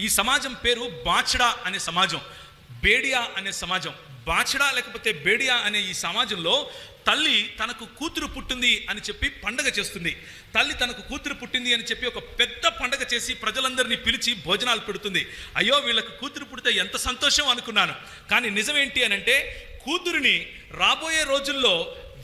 ఈ సమాజం పేరు బాచడా అనే సమాజం బేడియా అనే సమాజం. బాచడా లేకపోతే బేడియా అనే ఈ సమాజంలో తల్లి తనకు కూతురు పుట్టింది అని చెప్పి పండగ చేస్తుంది. తల్లి తనకు కూతురు పుట్టింది అని చెప్పి ఒక పెద్ద పండగ చేసి ప్రజలందరినీ పిలిచి భోజనాలు పెడుతుంది. అయ్యో వీళ్ళకు కూతురు పుడితే ఎంత సంతోషం అనుకున్నాను. కానీ నిజమేంటి అని అంటే కూతురిని రాబోయే రోజుల్లో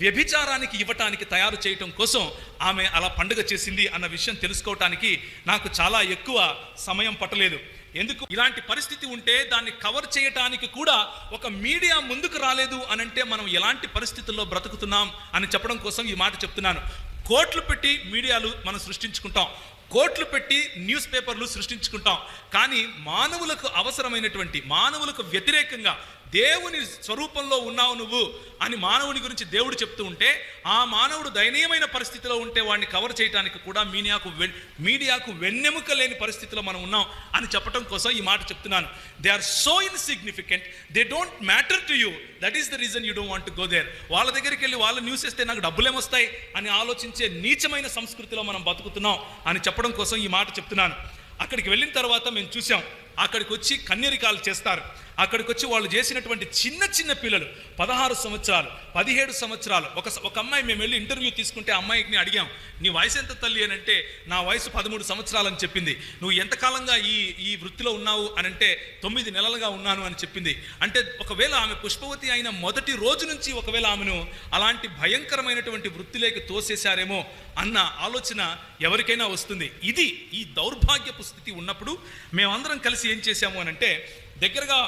వ్యభిచారానికి ఇవ్వటానికి తయారు చేయటం కోసం ఆమె అలా పండుగ చేసింది అన్న విషయం తెలుసుకోవటానికి నాకు చాలా ఎక్కువ సమయం పట్టలేదు. ఎందుకు? ఇలాంటి పరిస్థితి ఉంటే దాన్ని కవర్ చేయటానికి కూడా ఒక మీడియా ముందుకు రాలేదు అని అంటే మనం ఎలాంటి పరిస్థితుల్లో బ్రతుకుతున్నాం అని చెప్పడం కోసం ఈ మాట చెప్తున్నాను. కోట్లు పెట్టి మీడియాలు మనం సృష్టించుకుంటాం. కోట్లు పెట్టి న్యూస్ పేపర్లు సృష్టించుకుంటాం. కానీ మానవులకు అవసరమైనటువంటి మానవులకు వ్యతిరేకంగా దేవుని స్వరూపంలో ఉన్నావు నువ్వు అని మానవుని గురించి దేవుడు చెప్తూ ఉంటే ఆ మానవుడు దయనీయమైన పరిస్థితిలో ఉంటే వాడిని కవర్ చేయడానికి కూడా మీడియాకు వెన్- మీడియాకు వెన్నెముక లేని పరిస్థితిలో మనం ఉన్నాం అని చెప్పడం కోసం ఈ మాట చెప్తున్నాను. They are so insignificant they don't matter to you that is the reason you don't want go there వాళ్ళ దగ్గరికి వెళ్ళి వాళ్ళ న్యూస్ ఇస్తే నాకు డబ్బులేమొస్తాయి అని ఆలోచించే నీచమైన సంస్కృతిలో మనం బతుకుతున్నాం అని చెప్పడం కోసం ఈ మాట చెప్తున్నాను. అక్కడికి వెళ్ళిన తర్వాత మేము చూసాం అక్కడికి వచ్చి కన్యరికాలు చేస్తారు. అక్కడికి వచ్చి వాళ్ళు చేసినటువంటి చిన్న చిన్న పిల్లలు పదహారు సంవత్సరాలు పదిహేడు సంవత్సరాలు. ఒక ఒక అమ్మాయి మేము వెళ్ళి ఇంటర్వ్యూ తీసుకుంటే అమ్మాయికి అమ్మాయిని అడిగాం నీ వయసు ఎంత తల్లి? అని అంటే నా వయసు పదమూడు సంవత్సరాలు అని చెప్పింది. నువ్వు ఎంతకాలంగా ఈ ఈ వృత్తిలో ఉన్నావు? అని అంటే తొమ్మిది నెలలుగా ఉన్నాను అని చెప్పింది. అంటే ఒకవేళ ఆమె పుష్పవతి అయిన మొదటి రోజు నుంచి ఒకవేళ ఆమెను అలాంటి భయంకరమైనటువంటి వృత్తిలోకి తోసేశారేమో అన్న ఆలోచన ఎవరికైనా వస్తుంది. ఇది ఈ దౌర్భాగ్యపు స్థితి ఉన్నప్పుడు మేమందరం కలిసి ఏం చేశాము అని అంటే దగ్గరగా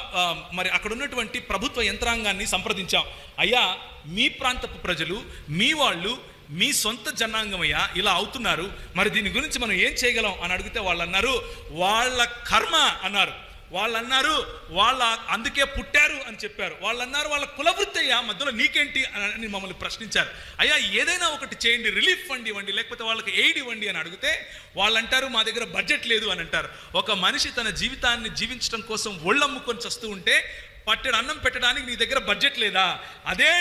మరి అక్కడ ఉన్నటువంటి ప్రభుత్వ యంత్రాంగాన్ని సంప్రదించాం. అయ్యా మీ ప్రాంతపు ప్రజలు మీ వాళ్ళు మీ సొంత జనాంగమయ్యా ఇలా అవుతున్నారు. మరి దీని గురించి మనం ఏం చేయగలం అని అడిగితే వాళ్ళు అన్నారు వాళ్ళ కర్మ అన్నారు. వాళ్ళు అన్నారు వాళ్ళ అందుకే పుట్టారు అని చెప్పారు. వాళ్ళు అన్నారు వాళ్ళ కులవృత్తి అయ్యా మధ్యలో నీకేంటి అని మమ్మల్ని ప్రశ్నించారు. అయ్యా ఏదైనా ఒకటి చేయండి రిలీఫ్ ఫండ్ ఇవ్వండి లేకపోతే వాళ్ళకి ఎయిడ్ ఇవ్వండి అని అడిగితే వాళ్ళు అంటారు మా దగ్గర బడ్జెట్ లేదు అని అంటారు. ఒక మనిషి తన జీవితాన్ని జీవించడం కోసం ఒళ్ళమ్ముకొని చస్తూ ఉంటే పట్టెడు అన్నం పెట్టడానికి నీ దగ్గర బడ్జెట్ లేదా? అదే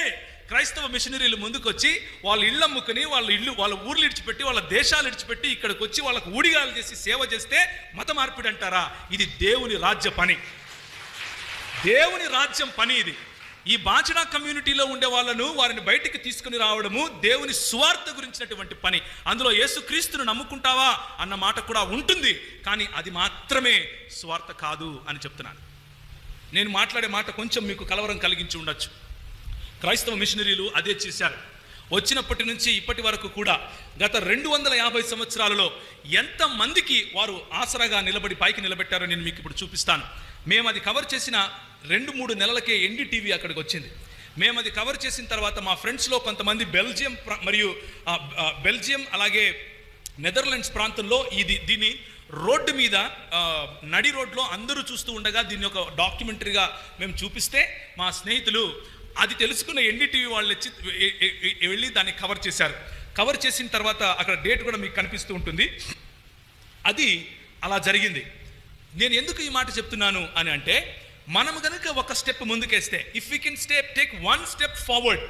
క్రైస్తవ మిషనరీలు ముందుకొచ్చి వాళ్ళ ఇళ్ళు అమ్ముకుని వాళ్ళ ఇల్లు వాళ్ళ ఊర్లు ఇడిచిపెట్టి వాళ్ళ దేశాలు ఇడిచిపెట్టి ఇక్కడికి వచ్చి వాళ్ళకు ఊడిగాలు చేసి సేవ చేస్తే మత మార్పిడి అంటారా ఇది దేవుని రాజ్య పని. దేవుని రాజ్యం పని ఇది. ఈ బాచడా కమ్యూనిటీలో ఉండే వాళ్ళను వారిని బయటికి తీసుకుని రావడము దేవుని స్వార్థ గురించినటువంటి పని. అందులో యేసుక్రీస్తును నమ్ముకుంటావా అన్న మాట కూడా ఉంటుంది కానీ అది మాత్రమే స్వార్థ కాదు అని చెప్తున్నాను. నేను మాట్లాడే మాట కొంచెం మీకు కలవరం కలిగించి ఉండొచ్చు. క్రైస్తవ మిషనరీలు అదే చేశారు. వచ్చినప్పటి నుంచి ఇప్పటి వరకు కూడా గత రెండు వందల యాభై సంవత్సరాలలో ఎంతమందికి వారు ఆసరాగా నిలబడి పైకి నిలబెట్టారో నేను మీకు ఇప్పుడు చూపిస్తాను. మేము అది కవర్ చేసిన రెండు మూడు నెలలకే ఎన్డీటీవీ అక్కడికి వచ్చింది. మేము అది కవర్ చేసిన తర్వాత మా ఫ్రెండ్స్లో కొంతమంది బెల్జియం మరియు బెల్జియం అలాగే నెదర్లాండ్స్ ప్రాంతంలో ఇది దీన్ని రోడ్డు మీద నడి రోడ్లో అందరూ చూస్తూ ఉండగా దీన్ని ఒక డాక్యుమెంటరీగా మేము చూపిస్తే మా స్నేహితులు అది తెలుసుకున్న ఎన్డీటీవీ వాళ్ళు వచ్చి వెళ్ళి దాన్ని కవర్ చేశారు. కవర్ చేసిన తర్వాత అక్కడ డేట్ కూడా మీకు కనిపిస్తూ ఉంటుంది. అది అలా జరిగింది. నేను ఎందుకు ఈ మాట చెప్తున్నాను అని అంటే మనం కనుక ఒక step ముందుకేస్తే if we can step take one step forward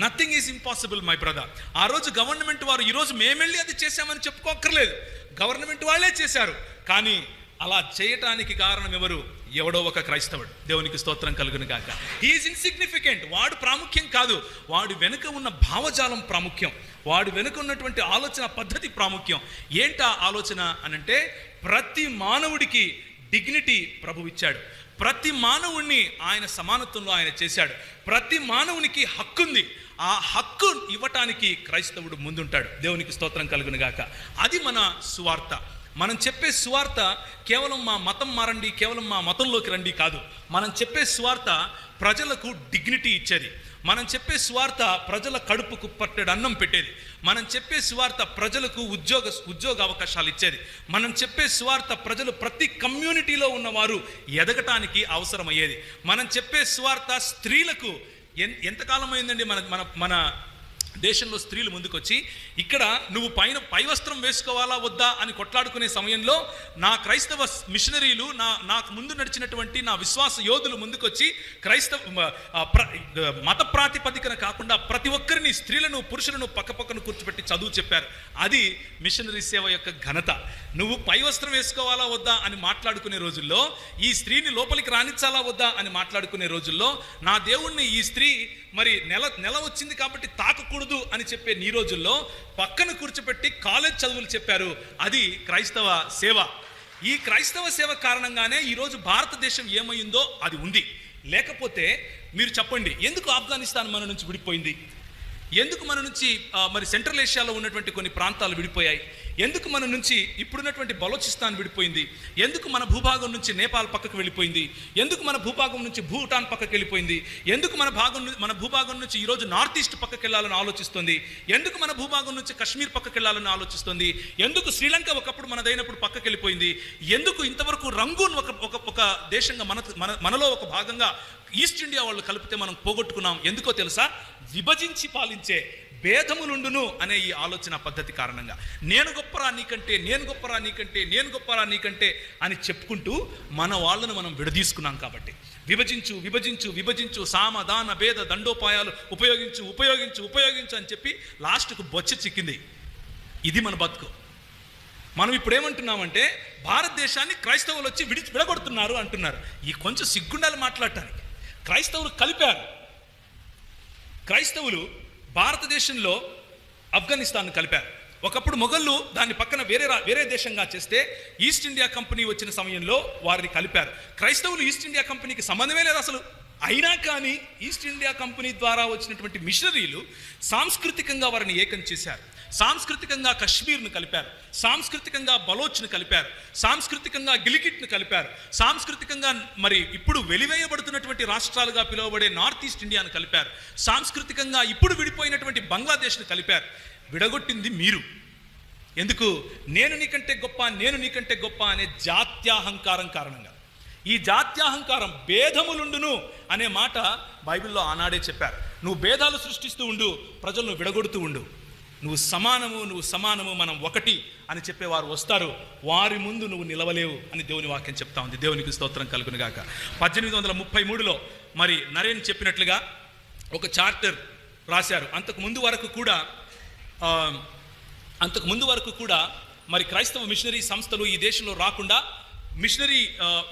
nothing is impossible my brother ఆ రోజు గవర్నమెంట్ వారు ఈరోజు మేమెళ్ళి అది చేశామని చెప్పుకోక్కర్లేదు. గవర్నమెంట్ వాళ్ళే చేశారు. కానీ అలా చేయటానికి కారణం ఎవరు? ఎవడో ఒక క్రైస్తవుడు. దేవునికి స్తోత్రం కలుగును కాక ఈజ్ ఇన్సిగ్నిఫికెంట్ వాడు ప్రాముఖ్యం కాదు. వాడు వెనుక ఉన్న భావజాలం ప్రాముఖ్యం. వాడు వెనుక ఉన్నటువంటి ఆలోచన పద్ధతి ప్రాముఖ్యం. ఏంటా ఆలోచన అనంటే ప్రతి మానవుడికి డిగ్నిటీ ప్రభు ఇచ్చాడు. ప్రతి మానవుణ్ణి ఆయన సమానత్వంలో ఆయన చేశాడు. ప్రతి మానవునికి హక్కుంది. ఆ హక్కు ఇవ్వటానికి క్రైస్తవుడు ముందుంటాడు. దేవునికి స్తోత్రం కలుగునుగాక అది మన సువార్త. మనం చెప్పే సువార్త కేవలం మా మతం మారండి కేవలం మా మతంలోకి రండి కాదు. మనం చెప్పే సువార్త ప్రజలకు డిగ్నిటీ ఇచ్చేది. మనం చెప్పే సువార్త ప్రజల కడుపుకు పట్టెడు అన్నం పెట్టేది. మనం చెప్పే సువార్త ప్రజలకు ఉద్యోగ ఉద్యోగ అవకాశాలు ఇచ్చేది. మనం చెప్పే సువార్త ప్రజలు ప్రతి కమ్యూనిటీలో ఉన్నవారు ఎదగటానికి అవసరమయ్యేది. మనం చెప్పే సువార్త స్త్రీలకు ఎన్ ఎంతకాలం అయిందండి మన మన మన దేశంలో స్త్రీలు ముందుకొచ్చి ఇక్కడ నువ్వు పైన పై వస్త్రం వేసుకోవాలా వద్దా? అని కొట్లాడుకునే సమయంలో నా క్రైస్తవ మిషనరీలు నా నాకు ముందు నడిచినటువంటి నా విశ్వాస యోధులు ముందుకొచ్చి క్రైస్తవ మత ప్రాతిపదికన కాకుండా ప్రతి ఒక్కరిని స్త్రీలను పురుషులను పక్క పక్కన కూర్చోబెట్టి చదువు చెప్పారు. అది మిషనరీ సేవ యొక్క ఘనత. నువ్వు పై వస్త్రం వేసుకోవాలా వద్దా? అని మాట్లాడుకునే రోజుల్లో ఈ స్త్రీని లోపలికి రాణించాలా వద్దా? అని మాట్లాడుకునే రోజుల్లో నా దేవుణ్ణి ఈ స్త్రీ మరి నెల నెల వచ్చింది కాబట్టి తాకకూడదు అని చెప్పే నీ రోజుల్లో పక్కన కూర్చోపెట్టి కాలేజ్ చదువులు చెప్పారు. అది క్రైస్తవ సేవ. ఈ క్రైస్తవ సేవ కారణంగానే ఈరోజు భారతదేశం ఏమైందో అది ఉంది. లేకపోతే మీరు చెప్పండి ఎందుకు ఆఫ్ఘనిస్తాన్ మన నుంచి విడిపోయింది? ఎందుకు మన నుంచి మరి సెంట్రల్ ఏషియాలో ఉన్నటువంటి కొన్ని ప్రాంతాలు విడిపోయాయి? ఎందుకు మన నుంచి ఇప్పుడున్నటువంటి బలోచిస్తాన్ విడిపోయింది? ఎందుకు మన భూభాగం నుంచి నేపాల్ పక్కకు వెళ్ళిపోయింది? ఎందుకు మన భూభాగం నుంచి భూటాన్ పక్కకు వెళ్ళిపోయింది? ఎందుకు మన భాగం మన భూభాగం నుంచి ఈరోజు నార్త్ ఈస్ట్ పక్కకి వెళ్ళాలని ఆలోచిస్తుంది? ఎందుకు మన భూభాగం నుంచి కశ్మీర్ పక్కకి వెళ్ళాలని ఆలోచిస్తుంది? ఎందుకు శ్రీలంక ఒకప్పుడు మనదైనప్పుడు పక్కకి వెళ్ళిపోయింది? ఎందుకు ఇంతవరకు రంగూన్ ఒక ఒక ఒక దేశంగా మన మన మనలో ఒక భాగంగా ఈస్ట్ ఇండియా వాళ్ళు కలిపితే మనం పోగొట్టుకున్నాం. ఎందుకో తెలుసా? విభజించి పాలించే భేదములుండును అనే ఈ ఆలోచన పద్ధతి కారణంగా. నేను గొప్పరా నీకంటే నేను గొప్పరా నీకంటే నేను గొప్పరా నీకంటే అని చెప్పుకుంటూ మన వాళ్ళను మనం విడదీసుకున్నాం కాబట్టి. విభజించు విభజించు విభజించు సామ దాన భేద దండోపాయాలు ఉపయోగించు ఉపయోగించు ఉపయోగించు అని చెప్పి లాస్ట్కు బొచ్చ చిక్కింది. ఇది మన బతుకు. మనం ఇప్పుడు ఏమంటున్నామంటే భారతదేశాన్ని క్రైస్తవులు వచ్చి విడి విడగొడుతున్నారు అంటున్నారు. ఈ కొంచెం సిగ్గుండాలి మాట్లాడటానికి. క్రైస్తవులు కలిపారు. క్రైస్తవులు భారతదేశంలో ఆఫ్ఘనిస్తాన్ను కలిపారు. ఒకప్పుడు మొఘళ్ళు దాన్ని పక్కన వేరే రా- వేరే దేశంగా చేస్తే ఈస్ట్ ఇండియా కంపెనీ వచ్చిన సమయంలో వారిని కలిపారు. క్రైస్తవులు ఈస్ట్ ఇండియా కంపెనీకి సంబంధమే లేదు అసలు. అయినా కానీ ఈస్ట్ ఇండియా కంపెనీ ద్వారా వచ్చినటువంటి మిషనరీలు సాంస్కృతికంగా వారిని ఏకం చేశారు. సాంస్కృతికంగా కశ్మీర్ను కలిపారు. సాంస్కృతికంగా బలోచ్ను కలిపారు. సాంస్కృతికంగా గిలికిట్ను కలిపారు. సాంస్కృతికంగా మరి ఇప్పుడు వెలివేయబడుతున్నటువంటి రాష్ట్రాలుగా పిలువబడే నార్త్ ఈస్ట్ ఇండియాను కలిపారు. సాంస్కృతికంగా ఇప్పుడు విడిపోయినటువంటి బంగ్లాదేశ్ను కలిపారు. విడగొట్టింది మీరు. ఎందుకు? నేను నీకంటే గొప్ప నేను నీకంటే గొప్ప అనే జాత్యాహంకారం కారణంగా. ఈ జాత్యాహంకారం భేదములుండును అనే మాట బైబిల్లో ఆనాడే చెప్పారు. నువ్వు భేదాలు సృష్టిస్తూ ఉండు ప్రజలను విడగొడుతూ ఉండు. నువ్వు సమానము నువ్వు సమానము మనం ఒకటి అని చెప్పేవారు వస్తారు. వారి ముందు నువ్వు నిలవలేవు అని దేవుని వాక్యం చెప్తా ఉంది. దేవునికి స్తోత్రం కలుగునుగాక. పద్దెనిమిది వందల ముప్పై మూడులో మరి నరేన్ చెప్పినట్లుగా ఒక చార్టర్ రాశారు. అంతకు ముందు వరకు కూడా అంతకు ముందు వరకు కూడా మరి క్రైస్తవ మిషనరీ సంస్థలు ఈ దేశంలో రాకుండా మిషనరీ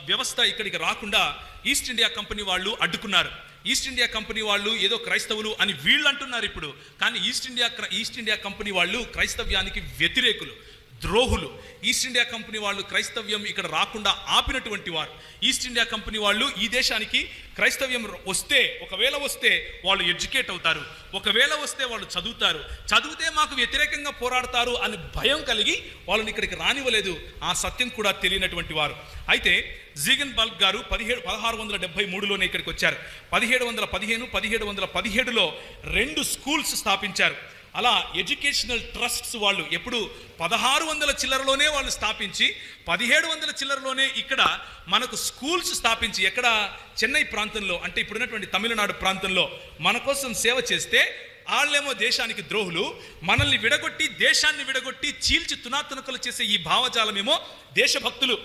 వ్యవస్థ ఇక్కడికి రాకుండా ఈస్ట్ ఇండియా కంపెనీ వాళ్ళు అడ్డుకున్నారు. ఈస్ట్ ఇండియా కంపెనీ వాళ్ళు ఏదో క్రైస్తవులు అని వీళ్ళు అంటున్నారు ఇప్పుడు. కానీ East India East India Company వాళ్ళు క్రైస్తవ్యానికి వ్యతిరేకులు. ద్రోహులు. ఈస్ట్ ఇండియా కంపెనీ వాళ్ళు క్రైస్తవ్యం ఇక్కడ రాకుండా ఆపినటువంటి వారు. ఈస్ట్ ఇండియా కంపెనీ వాళ్ళు ఈ దేశానికి క్రైస్తవ్యం వస్తే ఒకవేళ వస్తే వాళ్ళు ఎడ్యుకేట్ అవుతారు. ఒకవేళ వస్తే వాళ్ళు చదువుతారు. చదివితే మాకు వ్యతిరేకంగా పోరాడతారు అని భయం కలిగి వాళ్ళని ఇక్కడికి రానివ్వలేదు. ఆ సత్యం కూడా తెలియనటువంటి వారు. అయితే జీగన్ బల్క్ గారు పదిహేడు పదహారు వందల డెబ్బై మూడులోనే ఇక్కడికి వచ్చారు. పదిహేడు వందల పదిహేను పదిహేడు వందల పదిహేడులో రెండు స్కూల్స్ స్థాపించారు. అలా ఎడ్యుకేషనల్ ట్రస్ట్స్ వాళ్ళు ఎప్పుడు పదహారు వందల చిల్లరలోనే వాళ్ళు స్థాపించి పదిహేడు వందల చిల్లరలోనే ఇక్కడ మనకు స్కూల్స్ స్థాపించి ఎక్కడ? చెన్నై ప్రాంతంలో. అంటే ఇప్పుడున్నటువంటి తమిళనాడు ప్రాంతంలో మన కోసం సేవ చేస్తే వాళ్ళేమో దేశానికి ద్రోహులు మనల్ని విడగొట్టి దేశాన్ని విడగొట్టి చీల్చి తునాతునకలు చేసే ఈ భావజాలమేమో దేశభక్తులు.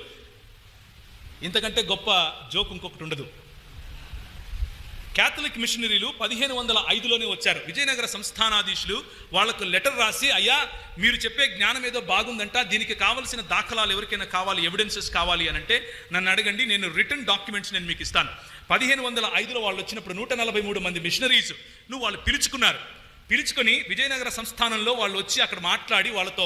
ఇంతకంటే గొప్ప జోక్ ఇంకొకటి ఉండదు. క్యాథలిక్ మిషనరీలు పదిహేను వందల ఐదులోనే వచ్చారు. విజయనగర సంస్థానాధీశులు వాళ్ళకు లెటర్ రాసి అయ్యా మీరు చెప్పే జ్ఞానం ఏదో బాగుందంట దీనికి కావలసిన దాఖలాలు ఎవరికైనా కావాలి ఎవిడెన్సెస్ కావాలి అని అంటే నన్ను అడగండి నేను రిటర్న్ డాక్యుమెంట్స్ నేను మీకు ఇస్తాను. పదిహేను వందల ఐదులో వాళ్ళు వచ్చినప్పుడు నూట నలభై మూడు మంది మిషనరీస్ నువ్వు వాళ్ళు పిలుచుకున్నారు. పిలుచుకొని విజయనగర సంస్థానంలో వాళ్ళు వచ్చి అక్కడ మాట్లాడి వాళ్ళతో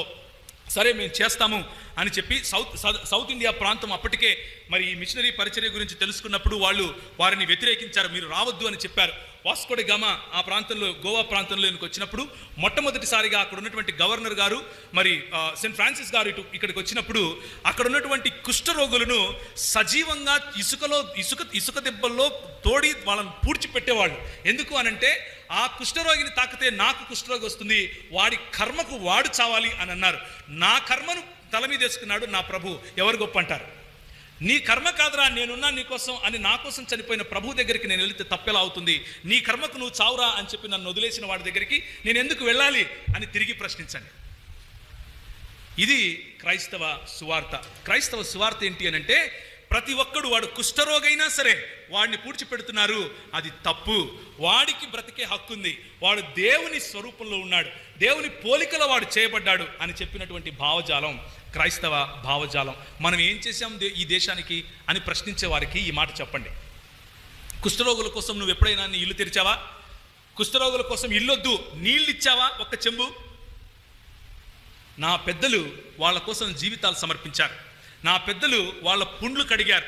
సరే మేము చేస్తాము అని చెప్పి సౌత్ సౌత్ ఇండియా ప్రాంతం అప్పటికే మరి ఈ మిషనరీ పరిచర్య గురించి తెలుసుకున్నప్పుడు వాళ్ళు వారిని వ్యతిరేకించారు. మీరు రావద్దు అని చెప్పారు. వాస్కోడి గమ ఆ ప్రాంతంలో గోవా ప్రాంతంలో వచ్చినప్పుడు మొట్టమొదటిసారిగా అక్కడ ఉన్నటువంటి గవర్నర్ గారు మరి సెయింట్ ఫ్రాన్సిస్ గారు ఇటు ఇక్కడికి వచ్చినప్పుడు అక్కడ ఉన్నటువంటి కుష్ఠరోగులను సజీవంగా ఇసుకలో ఇసుక ఇసుక దెబ్బల్లో తోడి వాళ్ళని పూడ్చిపెట్టేవాళ్ళు ఎందుకు అనంటే ఆ కుష్ఠరోగిని తాకితే నాకు కుష్ఠరోగి వస్తుంది వాడి కర్మకు వాడు చావాలి అని అన్నారు. నా కర్మను తల మీద వేసుకున్నాడు నా ప్రభు. ఎవరు గొప్ప అంటారు? నీ కర్మ కాదురా నేనున్నా నీ కోసం అని నా కోసం చనిపోయిన ప్రభు దగ్గరికి నేను వెళితే తప్పెలా అవుతుంది. నీ కర్మకు నువ్వు చావురా అని చెప్పి నన్ను వదిలేసిన వాడి దగ్గరికి నేను ఎందుకు వెళ్ళాలి అని తిరిగి ప్రశ్నించండి. ఇది క్రైస్తవ సువార్త. క్రైస్తవ సువార్త ఏంటి అని అంటే ప్రతి ఒక్కడు వాడు కుష్ఠరోగైనా సరే వాడిని పూడ్చిపెడుతున్నారు. అది తప్పు. వాడికి బ్రతికే హక్కు ఉంది వాడు దేవుని స్వరూపంలో ఉన్నాడు. దేవుని పోలికలో వాడు చేయబడ్డాడు అని చెప్పినటువంటి భావజాలం క్రైస్తవ భావజాలం. మనం ఏం చేశాం దే- ఈ దేశానికి అని ప్రశ్నించే వారికి ఈ మాట చెప్పండి. కుష్ఠరోగుల కోసం నువ్వు ఎప్పుడైనా నీ ఇల్లు తెరిచావా? కుష్ఠరోగుల కోసం ఇల్లొద్దు నీళ్ళు ఇచ్చావా ఒక్క చెంబు? నా పెద్దలు వాళ్ళ కోసం జీవితాలు సమర్పించారు. నా పెద్దలు వాళ్ళ పుండ్లు కడిగారు.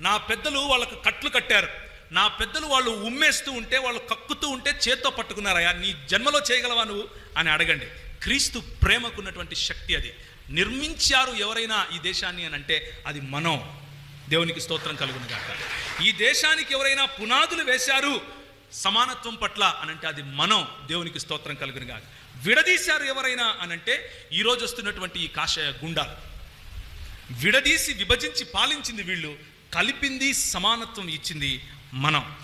నా పెద్దలు వాళ్ళకు కట్లు కట్టారు. నా పెద్దలు వాళ్ళు ఉమ్మేస్తూ ఉంటే వాళ్ళు కక్కుతూ ఉంటే చేత్తో పట్టుకున్నారయ్యా నీ జన్మలో చేయగలవా నువ్వు? అని అడగండి. క్రీస్తు ప్రేమకున్నటువంటి శక్తి అది. నిర్మించారు ఎవరైనా ఈ దేశాన్ని అని అంటే అది మనం. దేవునికి స్తోత్రం కలుగును కాక ఈ దేశానికి ఎవరైనా పునాదులు వేశారు సమానత్వం పట్ల అనంటే అది మనం దేవునికి స్తోత్రం కలుగును కాక విడదీశారు ఎవరైనా అనంటే ఈరోజు వస్తున్నటువంటి ఈ కాషాయ గుండాలు. విడదీసి విభజించి పాలించింది వీళ్ళు కలిపింది సమానత్వం ఇచ్చింది మనం.